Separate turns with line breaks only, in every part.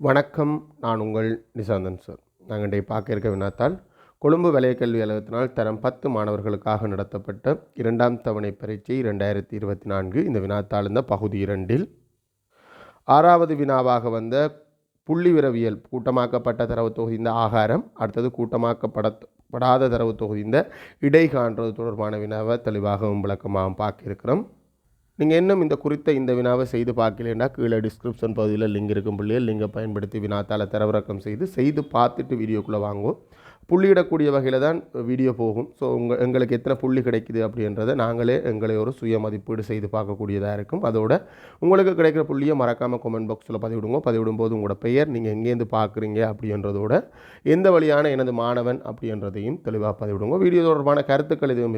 வணக்கம். நான் உங்கள் நிசாந்தன் சார். நாங்கள் இன்றைய பார்க்க இருக்க வினாத்தால் கொழும்பு வலய அலுவலகத்தினால் தரம் பத்து மாணவர்களுக்காக நடத்தப்பட்ட இரண்டாம் தவணை பரீட்சை ரெண்டாயிரத்தி இருபத்தி நான்கு. இந்த வினாத்தாள் இந்த பகுதி இரண்டில் ஆறாவது வினாவாக வந்த புள்ளிவிரவியல் கூட்டமாக்கப்பட்ட தரவு தொகுதிந்த ஆகாரம் அடுத்தது கூட்டமாக்கப்பட படாத தரவு தொகுதிந்த இடை காண்றது தொடர்பான வினாவை தெளிவாகவும் விளக்கமாகவும் பார்க்க இருக்கிறோம். நீங்கள் இன்னும் இந்த குறித்த இந்த வினாவை செய்து பார்க்கலன்னா கீழே டிஸ்கிரிப்ஷன் பகுதியில் லிங்க் இருக்கும் பிள்ளைகள் லிங்கை பயன்படுத்தி வினாத்தால் தரவிறக்கம் செய்து செய்து பார்த்துட்டு வீடியோக்குள்ளே வாங்குவோம். புள்ளியிடக்கூடிய வகையில் தான் வீடியோ போகும். ஸோ உங்கள் எங்களுக்கு எத்தனை புள்ளி கிடைக்குது அப்படின்றத நாங்களே எங்களை ஒரு சுய மதிப்பீடு செய்து பார்க்கக்கூடியதாக இருக்கும். அதோட உங்களுக்கு கிடைக்கிற புள்ளியை மறக்காமல் கமெண்ட் பாக்ஸில் பதிவிடுங்க. பதிவிடும்போது உங்களோட பெயர் நீங்கள் எங்கேருந்து பார்க்குறீங்க அப்படின்றதோட எந்த வழியான எனது மாணவன் அப்படின்றதையும் தெளிவாக பதிவிடுங்க. வீடியோ தொடர்பான கருத்துக்கள் எதுவும்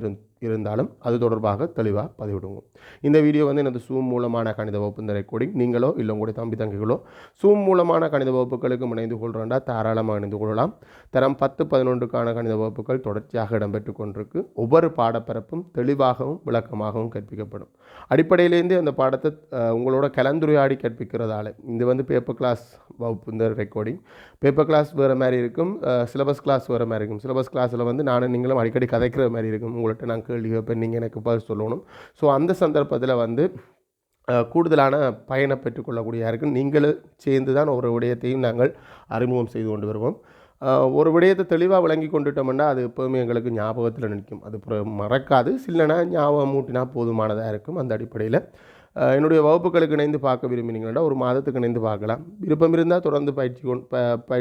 இருந்தாலும் அது தொடர்பாக தெளிவாக பதிவிடுங்க. இந்த வீடியோ வந்து எனது சூம் மூலமான கணித வகுப்பு இந்த ரெக்கார்டிங் நீங்களோ இல்லை உங்களுடைய தம்பி தங்கைகளோ சூம் மூலமான கணித வகுப்புகளுக்கு இணைந்து கொள்கிறோண்டா தாராளமாக இணைந்து கொள்ளலாம். தரம் பத்து பதினொன்றுக்கான கணித வகுப்புகள் தொடர்ச்சியாக இடம்பெற்று கொண்டிருக்கு. ஒவ்வொரு பாடப்பரப்பும் தெளிவாகவும் விளக்கமாகவும் கற்பிக்கப்படும். அடிப்படையிலேருந்து அந்த பாடத்தை உங்களோட கலந்துரையாடி கற்பிக்கிறதால. இது வந்து பேப்பர் கிளாஸ் வகுப்பு இந்த ரெக்கார்டிங் பேப்பர் கிளாஸ் வேறு மாதிரி இருக்கும் சிலபஸ் கிளாஸ் வேறு மாதிரி இருக்கும். சிலபஸ் கிளாஸில் வந்து நானும் நீங்களும் அடிக்கடி கதைக்கிற மாதிரி இருக்கும். உங்கள்கிட்ட நான் கேள்வி கேட்பேன் நீங்கள் எனக்கு பதில் சொல்லணும். ஸோ அந்த சந்தர்ப்பத்தில் வந்து கூடுதலான பயனை பெற்றுக்கொள்ளக்கூடிய இருக்கும். நீங்களும் சேர்ந்து தான் ஒரு விடயத்தையும் நாங்கள் அறிமுகம் செய்து கொண்டு வருவோம். ஒரு விடயத்தை தெளிவாக விளங்கி கொண்டுட்டோம்னா அது எப்போவுமே எங்களுக்கு ஞாபகத்தில் நிற்கும். அது மறக்காது. சில்லனா ஞாபகம் மூட்டினா போதுமானதாக இருக்கும் அந்த அடிப்படையில். என்னுடைய வகுப்புகளுக்கு இணைந்து பார்க்க விரும்பினீங்கன்னா ஒரு மாதத்துக்கு இணைந்து பார்க்கலாம். விருப்பம் இருந்தால் தொடர்ந்து பயிற்சி கொண்டு ப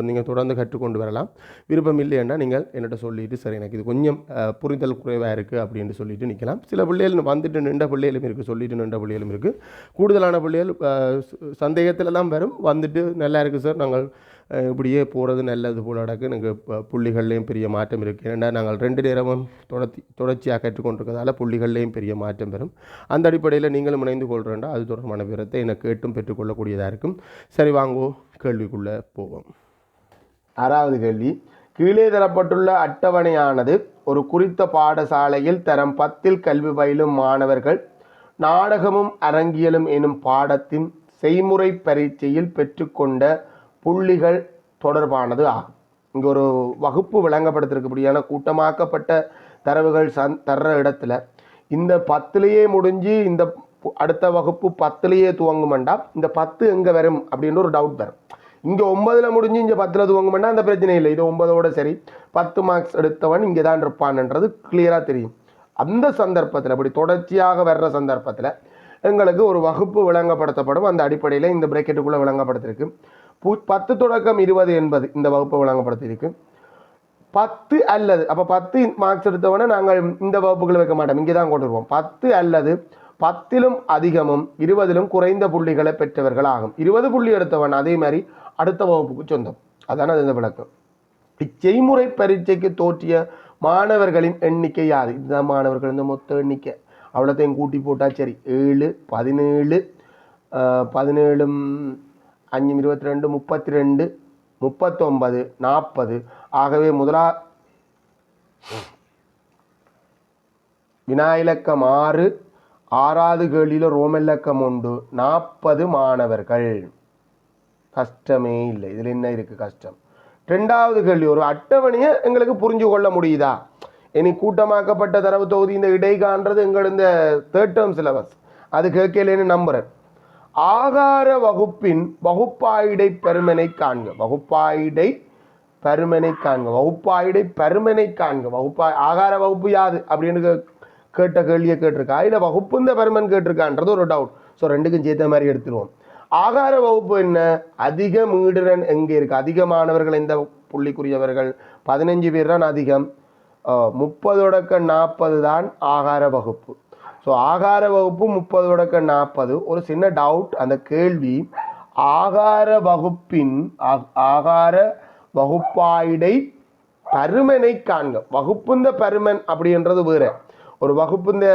நீங்கள் தொடர்ந்து கற்றுக்கொண்டு வரலாம். விருப்பம் இல்லைன்னா நீங்கள் என்னிட்ட சொல்லிவிட்டு சரி எனக்கு இது கொஞ்சம் புரிதல் குறைவாக இருக்குது அப்படின்னு சொல்லிட்டு நிற்கலாம். சில பிள்ளைகள் வந்துட்டு நின்ற பிள்ளைகளும் இருக்குது சொல்லிட்டு நின்ற பிள்ளைகளும் இருக்குது கூடுதலான பிள்ளைகள் அஹ், ச- சந்தேகத்திலலாம் வரும். வந்துட்டு நல்லா இருக்குது சார் நாங்கள் இப்படியே போகிறது நல்லது போல நடக்கு. எனக்கு புள்ளிகள்லேயும் பெரிய மாற்றம் இருக்குது ஏன்னா நாங்கள் ரெண்டு நேரமும் தொடர்ச்சி தொடர்ச்சியாக கற்றுக்கொண்டிருக்கிறதால புள்ளிகள்லேயும் பெரிய மாற்றம் பெறும். அந்த அடிப்படையில் நீங்களும் இணைந்து கொள்கிறேன்டா அது தொடர்பான விவரத்தை எனக்கு கேட்டும் பெற்றுக்கொள்ளக்கூடியதாக இருக்கும். சரி வாங்குவோம் கேள்விக்குள்ளே போவோம். ஆறாவது கேள்வி. கீழே தரப்பட்டுள்ள அட்டவணையானது ஒரு குறித்த பாடசாலையில் தரம் பத்தில் கல்வி பயிலும் மாணவர்கள் நாடகமும் அரங்கியலும் எனும் பாடத்தின் செய்முறை பரீட்சையில் பெற்றுக்கொண்ட புள்ளிகள் தொடர்பானது ஆகும். இங்கே ஒரு வகுப்பு விளங்கப்படுத்திருக்கபடியான கூட்டமாக்கப்பட்ட தரவுகள் சந் தர்ற இடத்துல இந்த பத்துலேயே முடிஞ்சு இந்த அடுத்த வகுப்பு பத்துலேயே துவங்குமெண்டா இந்த பத்து எங்கே வரும் அப்படின்னு ஒரு டவுட் வரும். இங்கே ஒன்பதில் முடிஞ்சு இங்கே பத்தில் துவங்குமெண்டா அந்த பிரச்சனை இல்லை. இது ஒன்பதோட சரி. பத்து மார்க்ஸ் எடுத்தவன் இங்கே தான் இருப்பான்ன்றது கிளியராக தெரியும். அந்த சந்தர்ப்பத்தில் அப்படி தொடர்ச்சியாக வர்ற சந்தர்ப்பத்தில் எங்களுக்கு ஒரு வகுப்பு விளங்கப்படுத்தப்படும். அந்த அடிப்படையில் இந்த பிரேக்கெட்டுக்குள்ளே விளங்கப்படுத்திருக்கு பு பத்து தொடக்கம் இருபது என்பது இந்த வகுப்பு வழங்கப்படுத்தியிருக்கு பத்து அல்லது அப்போ பத்து மார்க்ஸ் எடுத்தவொடனே நாங்கள் இந்த வகுப்புகளை வைக்க மாட்டோம். இங்கே தான் கொண்டு வருவோம் பத்து அல்லது பத்திலும் அதிகமும் இருபதிலும் குறைந்த புள்ளிகளை பெற்றவர்கள் ஆகும் இருபது புள்ளி எடுத்தவன் அதே மாதிரி அடுத்த வகுப்புக்கு சொந்தம். அதான் அது இந்த விளக்கம். இச்செய்முறை பரீட்சைக்கு தோற்றிய மாணவர்களின் எண்ணிக்கை யாது? இதுதான் மாணவர்கள் இந்த மொத்த எண்ணிக்கை. அவ்வளோத்தையும் கூட்டி போட்டால் சரி ஏழு பதினேழு பதினேழும் அஞ்சும் இருபத்தி ரெண்டு முப்பத்தி ரெண்டு முப்பத்தொன்பது நாற்பது. ஆகவே முதலா வினாயிலக்கம் ஆறு ஆறாவது கேள்வியில் ரோமிலக்கம் உண்டு. நாற்பது மாணவர்கள். கஷ்டமே இல்லை. இதில் என்ன இருக்குது கஷ்டம்? ரெண்டாவது கேள்வி ஒரு அட்டவணையை எங்களுக்கு புரிஞ்சு கொள்ள முடியுதா? இனி கூட்டமாக்கப்பட்ட தரவு தொகுதி இந்த இடைகான்றது காண்றது இந்த தேர்ட் டேர்ம் சிலபஸ் அது கேட்கலன்னு நம்புறேன். ஆகார வகுப்பின் வகுப்பாயிடை பெருமனை காண்க. வகுப்பாயிடை பருமனை காண்க. வகுப்பாயிடை பருமனை காண்க. வகுப்பா ஆகார வகுப்பு யாது? அப்படின்னு கே- கேட்ட கேள்வியை கேட்டிருக்கா? இல்லை வகுப்பு இந்த பருமன் கேட்டிருக்கான்றது ஒரு டவுட் ஸோ ரெண்டுக்கும் சேர்த்த மாதிரி எடுத்துருவோம். ஆகார வகுப்பு என்ன? அதிக மீடுரன் எங்கே இருக்கு? அதிகமானவர்கள் இந்த புள்ளிக்குரியவர்கள்? பதினஞ்சு பேர் தான் அதிகம். முப்பது தொடக்க நாற்பது தான் ஆகார வகுப்பு. ஸோ ஆகார வகுப்பு முப்பது தொடக்க நாற்பது ஒரு சின்ன டவுட் அந்த கேள்வி ஆகார வகுப்பின் ஆ- ஆகார வகுப்பாயிடை பருமனை காண்க. வகுப்புந்த பருமன் அப்படின்றது வேற. ஒரு வகுப்புந்த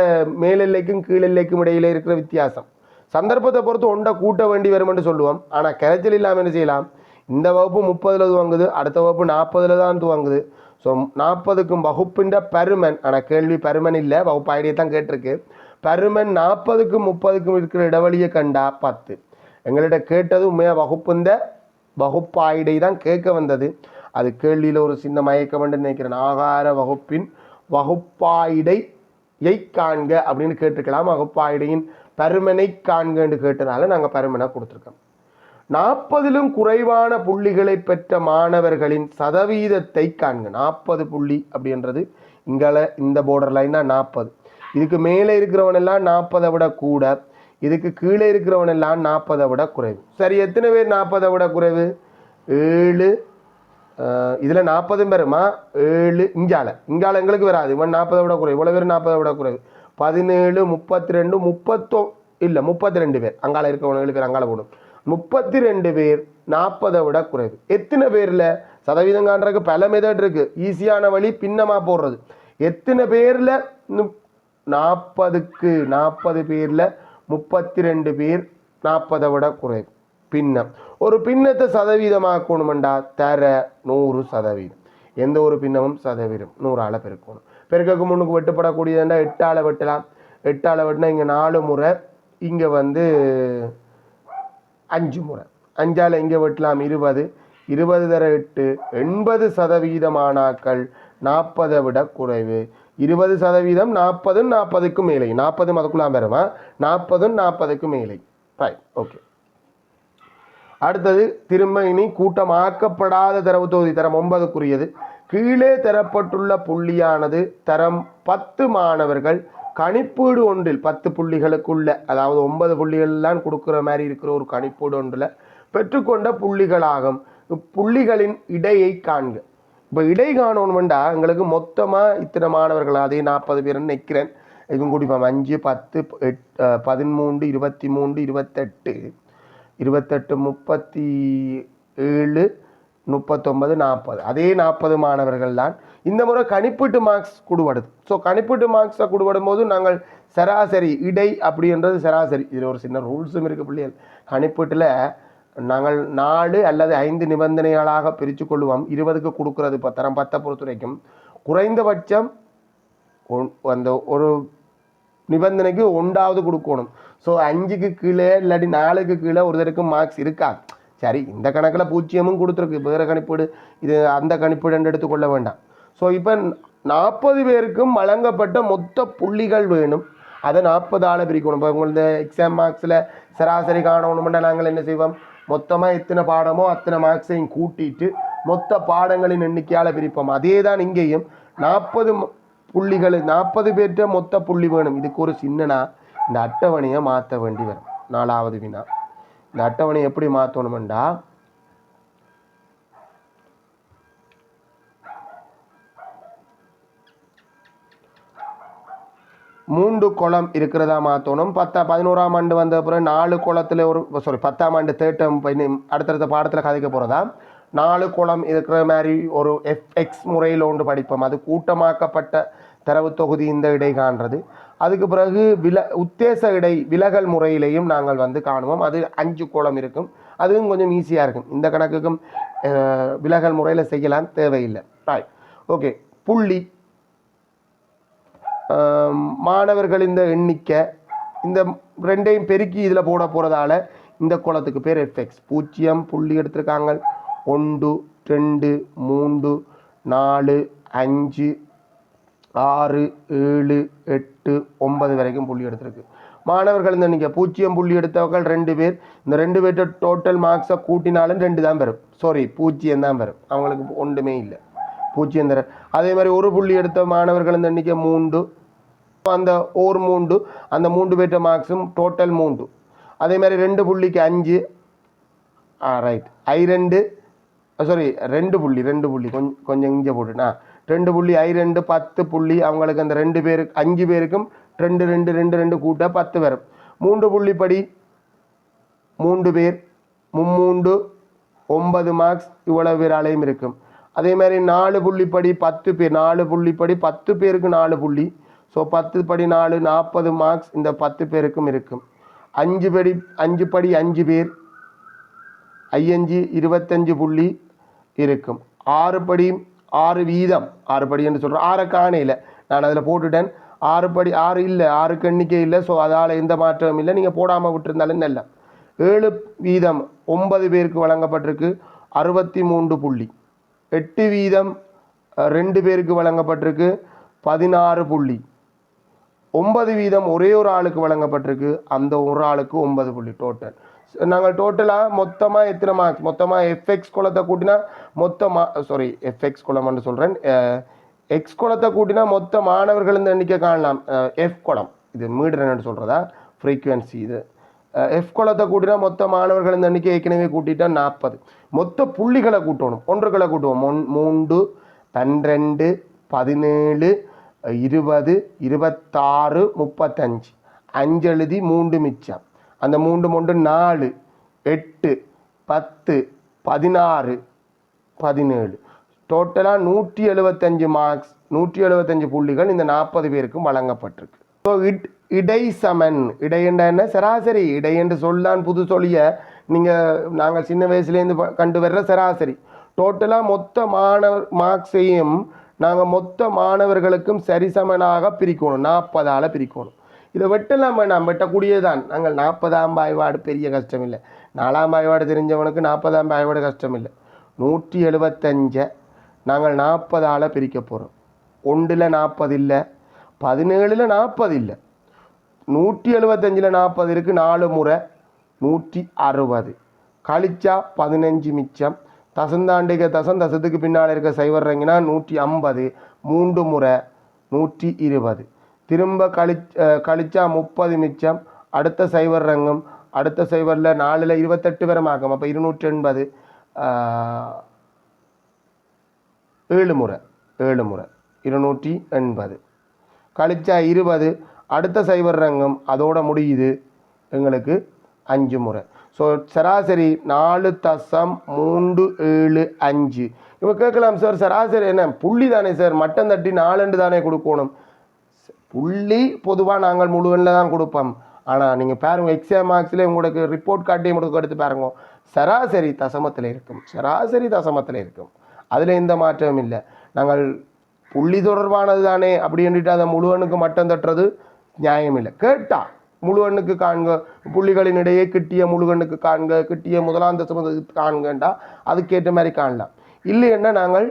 மேலெல்லைக்கும் கீழெல்லைக்கும் இடையில இருக்கிற வித்தியாசம். சந்தர்ப்பத்தை பொறுத்து ஒன்றை கூட்ட வேண்டி வரும்னு சொல்லுவோம். ஆனால் கரைச்சல் இல்லாமல் என்ன செய்யலாம்? இந்த வகுப்பு முப்பதில் துவங்குது அடுத்த வகுப்பு நாற்பதில் தான் துவங்குது. ஸோ நாற்பதுக்கும் வகுப்பின்ற பருமன் ஆனால் கேள்வி பருமன் இல்லை வகுப்பு ஐடியை தான் கேட்டிருக்கு. பருமன் நாற்பதுக்கும் முப்பதுக்கும் இருக்கிற இடைவெளியை கண்டா பத்து. எங்கள்கிட்ட கேட்டது உண்மையாக வகுப்புந்த வகுப்பாயிடை தான் கேட்க வந்தது. அது கேள்வியில் ஒரு சின்ன மயக்கம் நினைக்கிறேன். ஆகார வகுப்பின் வகுப்பாயிடையை காண்க அப்படின்னு கேட்டிருக்கலாம். வகுப்பாயிடையின் பருமனை காண்கன்னு கேட்டனால நாங்கள் பருமனை கொடுத்துருக்கோம். நாற்பதிலும் குறைவான புள்ளிகளை பெற்ற மாணவர்களின் சதவீதத்தை காண்க. நாற்பது புள்ளி அப்படின்றது இங்கே இந்த போர்டர் லைன் தான் நாற்பது. இதுக்கு மேலே இருக்கிறவன் எல்லாம் நாற்பதை விட கூட இதுக்கு கீழே இருக்கிறவன் எல்லாம் நாற்பதை விட குறைவு. சரி எத்தனை பேர் நாற்பதை விட குறைவு? ஏழு. இதில் நாற்பதும் பேருமா ஏழு. இங்கால. இங்கால எங்களுக்கு வராது. இவன் நாற்பதை விட குறைவு. இவ்வளோ பேர் நாற்பதை விட குறைவு. பதினேழு முப்பத்தி ரெண்டு முப்பத்தோ இல்லை முப்பத்தி ரெண்டு பேர். அங்கால இருக்கிறவங்களுக்கு பேர் அங்கால போடும். முப்பத்தி ரெண்டு பேர் நாற்பதை விட குறைவு. எத்தனை பேரில்? சதவீதம் காண்றதுக்கு பல மெதட் இருக்குது ஈஸியான வழி பின்னமாக போடுறது. எத்தனை பேரில்? நாற்பதுக்கு நாற்பது பேரில் முப்பத்தி ரெண்டு பேர் நாற்பதை விட குறைவு. பின்னம் ஒரு பின்னத்தை சதவீதமாக்கணுமெண்டா? தர நூறு சதவீதம். எந்த ஒரு பின்னமும் சதவீதம். நூறால பெருக்கணும். பெருக்கக்கு முன்னுக்கு வெட்டுப்படக்கூடியதுண்டா? எட்டால் வெட்டலாம். எட்டால் வெட்டினா இங்கே நாலு முறை இங்கே வந்து அஞ்சு முறை. அஞ்சால் இங்கே வெட்டலாம். இருபது. இருபது தர எட்டு எண்பது சதவீதமானாக்கள் நாற்பதை விட குறைவு. இருபது சதவீதம் நாற்பதும் நாற்பதுக்கும் மேலே. நாற்பதும் அதுக்குள்ளாம் பெறுமா நாற்பதும் நாற்பதுக்கும் மேலே. ரைட் ஓகே அடுத்தது திரும்ப இனி கூட்டமாக்கப்படாத தரவு தொகுதி தரம் ஒன்பதுக்குரியது. கீழே தரப்பட்டுள்ள புள்ளியானது தரம் பத்து மாணவர்கள் கணிப்பீடு ஒன்றில் பத்து புள்ளிகளுக்குள்ள அதாவது ஒன்பது புள்ளிகள்லாம் கொடுக்குற மாதிரி இருக்கிற ஒரு கணிப்பீடு ஒன்றில் பெற்றுக்கொண்ட புள்ளிகளாகும். புள்ளிகளின் இடையை காண்க. இப்போ இடை காணணுமெண்டா எங்களுக்கு மொத்தமாக இத்தனை மாணவர்கள் அதே நாற்பது பேர்னு நிற்கிறேன் இதுவும் குடிப்போம் அஞ்சு பத்து எட் பதிமூன்று இருபத்தி மூன்று இருபத்தெட்டு. இருபத்தெட்டு முப்பத்தி ஏழு முப்பத்தொன்பது நாற்பது. அதே நாற்பது மாணவர்கள் தான். இந்த முறை கணிப்பீட்டு மார்க்ஸ் குடுபடுது. ஸோ கணிப்பீட்டு மார்க்ஸை குடுபடும் போது நாங்கள் சராசரி இடை அப்படின்றது சராசரி. இதில் ஒரு சின்ன ரூல்ஸும் இருக்குது பிள்ளைகள். கணிப்பீட்டில் நாங்கள் நாலு அல்லது ஐந்து நிபந்தனைகளாக பிரித்து கொள்வோம் இருபதுக்கு கொடுக்குறது இப்போ தரம் பத்தை பொறுத்தவரைக்கும் குறைந்தபட்சம் ஒன்- அந்த ஒரு நிபந்தனைக்கு ஒன்றாவது கொடுக்கணும். ஸோ அஞ்சுக்கு கீழே இல்லாட்டி நாலுக்கு கீழே ஒருத்தருக்கு மார்க்ஸ் இருக்கா? சரி இந்த கணக்கில் பூஜ்ஜியமும் கொடுத்துருக்கு. வேறு கணிப்பீடு இது அந்த கணிப்பீடு எடுத்துக்கொள்ள வேண்டாம். ஸோ இப்போ நாற்பது பேருக்கும் வழங்கப்பட்ட மொத்த புள்ளிகள் வேணும். அதை நாற்பது ஆளை பிரிக்கணும். இப்போ உங்களது எக்ஸாம் மார்க்ஸில் சராசரி காணணும்னா நாங்கள் என்ன செய்வோம்? மொத்தமாக எத்தனை பாடமோ அத்தனை மார்க்ஸையும் கூட்டிட்டு மொத்த பாடங்களின் எண்ணிக்கையால் பிரிப்போம். அதே தான் இங்கேயும் நாற்பது புள்ளிகள் நாற்பது பேர்கிட்ட மொத்த புள்ளி வேணும். இதுக்கு ஒரு சின்னனா இந்த அட்டவணையை மாற்ற வேண்டி வரும். நாலாவது வினா. இந்த அட்டவணையை எப்படி மாற்றணுமெண்டா மூன்று குளம் இருக்கிறதா மாற்றணும் பத்தா பதினோராம் ஆண்டு வந்த அப்புறம் நாலு குளத்தில் ஒரு சாரி பத்தாம் ஆண்டு தேட்டம் அடுத்தடுத்த பாடத்தில் கதைக்க போகிறதா நாலு குளம் இருக்கிற மாதிரி ஒரு எஃப்எக்ஸ் முறையில் ஒன்று படிப்போம். அது கூட்டமாக்கப்பட்ட தரவு தொகுதி இந்த இடை காண்றது. அதுக்கு பிறகு வில உத்தேச இடை விலகல் முறையிலையும் நாங்கள் வந்து காணுவோம். அது அஞ்சு கோலம் இருக்கும். அதுவும் கொஞ்சம் ஈஸியாக இருக்கும். இந்த கணக்குக்கும் விலகல் முறையில் செய்யலாம். தேவையில்லை. ராய் ஓகே புள்ளி. மாணவர்கள் இந்த எண்ணிக்கை இந்த ரெண்டையும் பெருக்கி இதில் போட போகிறதால இந்த குளத்துக்கு பேர் எஃப்எக்ஸ் பூஜ்ஜியம் புள்ளி எடுத்திருக்காங்க. ஒன்று ரெண்டு மூன்று நாலு அஞ்சு ஆறு ஏழு எட்டு ஒன்பது வரைக்கும் புள்ளி எடுத்திருக்கு. மாணவர்கள் இந்த நீங்கள் பூஜ்ஜியம் புள்ளி எடுத்தவர்கள் ரெண்டு பேர். இந்த ரெண்டு பேர்ட்ட டோட்டல் மார்க்ஸை கூட்டினாலும் ரெண்டு தான் வரும். சாரி பூஜ்ஜியம் தான் வரும். அவங்களுக்கு ஒன்றுமே இல்லை. பூஜ்ஜியம் தர அதே மாதிரி ஒரு புள்ளி எடுத்த மாணவர்கள் இந்த எண்ணிக்கை மூன்று அந்த ஓர் மூன்று அந்த மூன்று பெற்ற மார்க்ஸும் டோட்டல் மூன்று. அதே மாதிரி ரெண்டு புள்ளிக்கு அஞ்சு. ஆ ரைட் ஐ ரெண்டு சாரி ரெண்டு புள்ளி ரெண்டு புள்ளி. கொஞ்சம் கொஞ்சம் இங்கே போட்டுனா ரெண்டு புள்ளி ஐ ரெண்டு பத்து புள்ளி. அவங்களுக்கு அந்த ரெண்டு பேருக்கு அஞ்சு பேருக்கும் ரெண்டு ரெண்டு ரெண்டு ரெண்டு கூட்ட பத்து வரும். மூன்று புள்ளி படி மூன்று பேர் மும்மூண்டு ஒன்பது மார்க்ஸ் இவ்வளவு பேராலையும் இருக்கும். அதே மாதிரி நாலு புள்ளிப்படி பத்து பேர் நாலு புள்ளிப்படி பத்து பேருக்கு நாலு புள்ளி. ஸோ பத்து படி நாலு நாற்பது மார்க்ஸ் இந்த பத்து பேருக்கும் இருக்கும். அஞ்சு படி அஞ்சு படி அஞ்சு பேர் ஐயஞ்சு இருபத்தஞ்சு புள்ளி இருக்கும். ஆறு படி ஆறு வீதம். ஆறு படி என்று சொல்கிறோம் ஆறை காணையில். நான் அதில் போட்டுட்டேன். ஆறு படி ஆறு இல்லை. ஆறுக்கு எண்ணிக்கை இல்லை. ஸோ அதால் எந்த மாற்றமும் இல்லை. நீங்கள் போடாமல் விட்டுருந்தாலும் நல்ல. ஏழு வீதம் ஒன்பது பேருக்கு வழங்கப்பட்டிருக்கு. அறுபத்தி மூன்று புள்ளி. எட்டு வீதம் ரெண்டு பேருக்கு வழங்கப்பட்டிருக்கு. பதினாறு புள்ளி. ஒன்பது வீதம் ஒரே ஒரு ஆளுக்கு வழங்கப்பட்டிருக்கு. அந்த ஒரு ஆளுக்கு ஒன்பது புள்ளி டோட்டல் நாங்கள் டோட்டலாக மொத்தமாக எத்தனை மார்க்ஸ் மொத்தமாக எஃப்எக்ஸ் குளத்தை கூட்டினா மொத்த மா சாரி எஃப்எக்ஸ் குளம்னு சொல்கிறேன் எக்ஸ் குளத்தை கூட்டினா மொத்த மாணவர்கள் இந்த எண்ணிக்கை காணலாம். எஃப் குளம் இது மீடுறேன்னு சொல்கிறதா ஃப்ரீக்குவென்சி இது. எஃப் குளத்தை கூட்டினா மொத்த மாணவர்கள் இந்த எண்ணிக்கை ஏற்கனவே கூட்டிட்டா நாற்பது. மொத்த புள்ளிகளை கூட்டணும். ஒன்றுகளை கூட்டுவோம். மூன்று பன்னிரெண்டு பதினேழு இருபது இருபத்தாறு முப்பத்தஞ்சு. அஞ்சு எழுதி மூன்று மிச்சம். அந்த மூன்று மூன்று நாலு எட்டு பத்து பதினாறு பதினேழு. டோட்டலாக நூற்றி எழுபத்தஞ்சு மார்க்ஸ் நூற்றி எழுபத்தஞ்சு புள்ளிகள் இந்த நாற்பது பேருக்கும் வழங்கப்பட்டிருக்கு. ஸோ இட் இடை சமன். இடை என்ற என்ன? சராசரி. இடை என்று சொல்லான் புது சொல்லிய நீங்கள் நாங்கள் சின்ன வயசுலேருந்து கண்டு வர்ற சராசரி. டோட்டலாக மொத்த மாணவர் மார்க்ஸையும் நாங்கள் மொத்த மாணவர்களுக்கும் சரிசமனாக பிரிக்கணும். நாற்பதால் பிரிக்கணும். இதை வெட்டலாம் வேணாம் வெட்டக்கூடியது தான் நாங்கள் நாற்பதாம் பாய்வாடு பெரிய கஷ்டம் இல்லை நாலாம் பாய்வாடு தெரிஞ்சவனுக்கு நாற்பதாம் பாய்வாடு கஷ்டம் இல்லை நூற்றி எழுபத்தஞ்சை நாங்கள் நாற்பதால் பிரிக்க போகிறோம் ஒன்றில் நாற்பது இல்லை. பதினேழில் நாற்பது இல்லை. நூற்றி எழுபத்தஞ்சில் நாற்பது இருக்குது நாலு முறை. நூற்றி அறுபது. கழிச்சா பதினஞ்சு மிச்சம். தசந்தாண்டிக தசம் தசத்துக்கு பின்னால் இருக்க சைவர் நூற்றி ஐம்பது. மூன்று முறை நூற்றி இருபது. திரும்ப கழி கழிச்சா முப்பது மிச்சம். அடுத்த சைவர் ரங்கம் அடுத்த சைவரில் நாலில் இருபத்தெட்டு வரை மாக்கம் அப்போ இருநூற்றி எண்பது. ஏழு முறை ஏழு முறை. இருநூற்றி எண்பது. கழிச்சா இருபது. அடுத்த சைபர் ரங்கம் அதோட முடியுது. எங்களுக்கு அஞ்சு முறை. ஸோ சராசரி நாலு தசம் மூன்று ஏழு அஞ்சு. இப்போ கேட்கலாம் சார் சராசரி என்ன? புள்ளி தானே சார் மட்டம் தட்டி நாலுண்டு தானே கொடுக்கணும். புள்ளி பொதுவாக நாங்கள் முழுவனில் தான் கொடுப்போம். ஆனால் நீங்கள் பாருங்கள் எக்ஸாம் மார்க்ஸில் உங்களுக்கு ரிப்போர்ட் காட்டி உங்களுக்கு எடுத்து பாருங்க. சராசரி தசமத்தில் இருக்கும். சராசரி தசமத்தில் இருக்கும். அதில் எந்த மாற்றமும் இல்லை. நாங்கள் புள்ளி தொடர்பானது தானே அப்படின்ட்டு அதை முழுவனுக்கு மட்டம் தட்டுறது நியாயம் இல்லை முழு முழுவனுக்கு காண்க புள்ளிகளின் இடையே கிட்டிய முழுவனுக்கு காண்க கிட்டிய முதலாம் தசமத்துக்கு காண்கண்டா அதுக்கேற்ற மாதிரி காணலாம். இல்லைன்னா நாங்கள்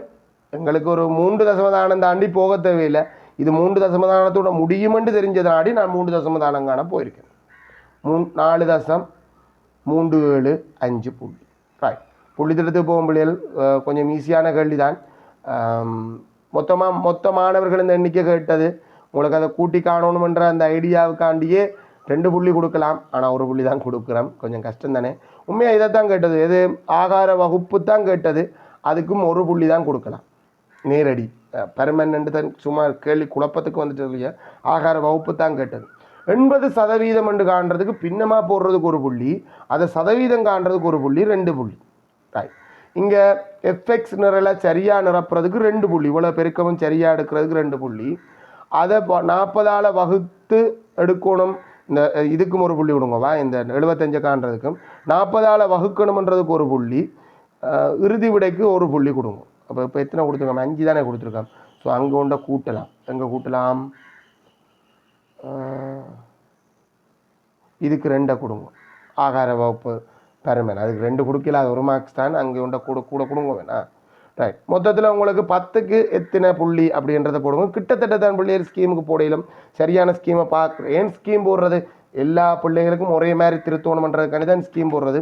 எங்களுக்கு ஒரு மூன்று தசமதானம் தாண்டி போக தேவையில்லை. இது மூன்று தசமதானத்தோட முடியுமென்று தெரிஞ்சதாடி நான் மூன்று தசமதானம் காண போயிருக்கேன். மூணு நாலு தசம் மூன்று ஏழு அஞ்சு புள்ளி. ரைட் புள்ளி திட்டத்துக்கு போகும் பிள்ளைகள் கொஞ்சம் ஈஸியான கேள்வி தான் மொத்தமாக மொத்த மாணவர்கள் இந்த எண்ணிக்கை கேட்டது. உங்களுக்கு அதை கூட்டி காணணுமென்ற அந்த ஐடியாவுக்காண்டியே ரெண்டு புள்ளி கொடுக்கலாம் ஆனால் ஒரு புள்ளி தான் கொடுக்குறோம். கொஞ்சம் கஷ்டம் தானே? உண்மையாக இதை தான் கேட்டது. எது? ஆகார வகுப்பு தான் கேட்டது. அதுக்கும் ஒரு புள்ளி தான் கொடுக்கலாம். நேரடி. பெர்மனண்ட் தான். சும்மா கேள்வி குழப்பத்துக்கு வந்துட்டு இல்லையா? ஆகார வகுப்பு தான் கேட்டது. எண்பது சதவீதம் என்று காண்றதுக்கு பின்னமாக போடுறதுக்கு ஒரு புள்ளி அதை சதவீதம் காண்றதுக்கு ஒரு புள்ளி ரெண்டு புள்ளி. ரைட் இங்கே எஃப்எக்ஸ் நிரலை சரியாக நிரப்புறதுக்கு ரெண்டு புள்ளி. இவ்வளோ பெருக்கமும் சரியாக எடுக்கிறதுக்கு ரெண்டு புள்ளி. அதை நாற்பதால் வகுத்து எடுக்கணும். இந்த இதுக்கும் ஒரு புள்ளி விடுங்கவா இந்த எழுபத்தஞ்சை காண்றதுக்கும் நாற்பதால் வகுக்கணுமன்றதுக்கு ஒரு புள்ளி இறுதி விடைக்கு ஒரு புள்ளி கொடுங்க. அப்போ இப்போ எத்தனை கொடுத்துருக்கோம்? அஞ்சு தானே கொடுத்துருக்கோம். ஸோ அங்கே உண்ட கூட்டலாம். எங்கே கூட்டலாம்? இதுக்கு ரெண்டை கொடுங்க. ஆகார வகுப்பு பெருமன் அதுக்கு ரெண்டு கொடுக்கல அது ஒரு மார்க்ஸ் தான். அங்கே உண்ட கூட கூட கொடுங்க வேணாம் ரைட் மொத்தத்தில் உங்களுக்கு பத்துக்கு எத்தனை புள்ளி அப்படின்றத போடுங்க கிட்டத்தட்ட தான் பிள்ளைகள் ஸ்கீமுக்கு போடையிலும் சரியான ஸ்கீமை பார்க்குறேன் ஏன் ஸ்கீம் போடுறது? எல்லா பிள்ளைகளுக்கும் ஒரே மாதிரி திருத்தணுமன்றதுக்காண்டி தான் ஸ்கீம் போடுறது.